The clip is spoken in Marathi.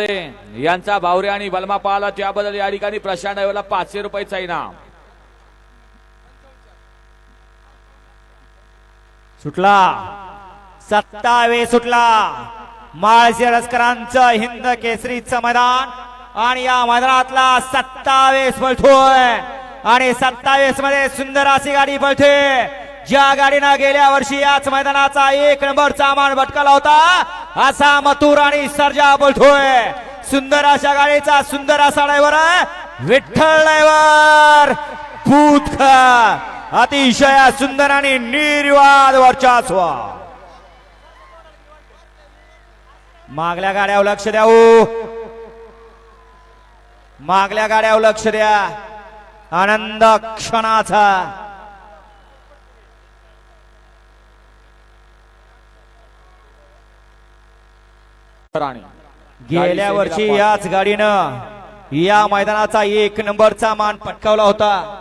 यांचा भावरे आणि बलमा पाहला त्याबद्दल या ठिकाणी प्रशांत ड्रायव्हरला पाचशे रुपयाचा इनाम सुटला. सत्तावे सुटला. माळशिरस्करांचं हिंद केसरीचं मैदान आणि या मैदानातला सत्तावेस पळतोय आणि सत्तावीसमध्ये सुंदर अशी गाडी पळते ज्या गाडीनं गेल्या वर्षी याच मैदानाचा एक नंबरचा मान भटकला होता असा मथुर आणि सर्जा बोलतोय. सुंदर अशा गाडीचा सुंदर असा ड्रायव्हर विठ्ठल ड्रायव्हर भूतका अतिशय सुंदर आणि निर्वाद वर्चस्व मागल्या गाड्यावर लक्ष द्या हो. मागल्या गाड्यावर लक्ष द्या. आनंद क्षणाचा. गेल्या वर्षी याच गाडीनं या मैदानाचा एक नंबरचा मान पटकावला होता.